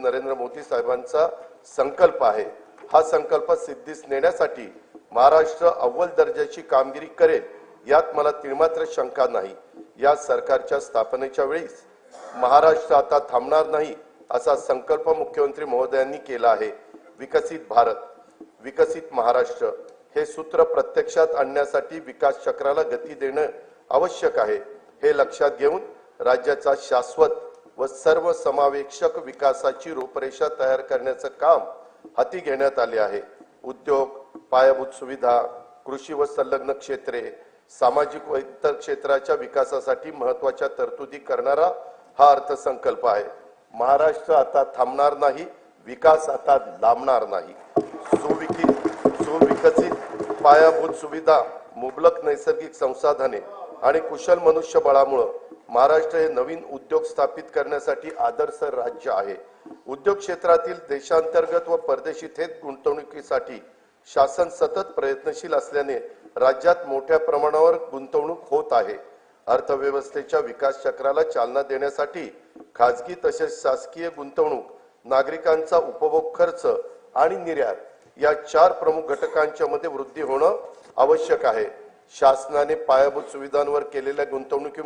नरेंद्र मोदी साहेबांचा संकल्प आहे. हा संकल्प सिद्धीस नेण्यासाठी महाराष्ट्र अव्वल दर्जाची कामगिरी करेल यात मला तिळमात्र शंका नाही. या सरकारच्या स्थापनेच्या वेळीस महाराष्ट्र आता थांबणार नाही असा संकल्प मुख्यमंत्री महोदयांनी केला आहे. विकसित भारत विकसित महाराष्ट्र हे सूत्र प्रत्यक्षात आणण्यासाठी विकास चक्राला गती देणं आवश्यक आहे. हे लक्षात घेऊन राज्याचा शाश्वत व सर्व समावेशक विकासाची रूपरेषा तयार करण्याचं काम हाती घेण्यात आले आहे. उद्योग पायाभूत सुविधा कृषी व संलग्न क्षेत्रे सामाजिक व इतर क्षेत्राच्या विकासासाठी महत्त्वाच्या तरतुदी करणारा हा अर्थसंकल्प आहे. महाराष्ट्र आता थांबणार नाही विकास आता लांबणार नाही. सुविकित सुविकसित पायाभूत सुविधा मुबलक नैसर्गिक संसाधने आणि कुशल मनुष्यबळामुळं महाराष्ट्र हे नवीन उद्योग स्थापित करण्यासाठी आदर्श राज्य आहे. उद्योग क्षेत्रातील देशांतर्गत व परदेशी थेट गुंतवणुकीसाठी शासन सतत प्रयत्नशील असल्याने राज्यात मोठ्या प्रमाणावर गुंतवणूक होत आहे. अर्थव्यवस्थेच्या विकास चक्राला चालना देण्यासाठी खाजगी तसेच शासकीय गुंतवणूक नागरिकांचा उपभोग खर्च आणि निर्यात या चार प्रमुख घटकांच्या मध्ये वृद्धी होणं आवश्यक आहे. शासनाने पायाभूत सुविधांवर केलेल्या गुंतवणुकी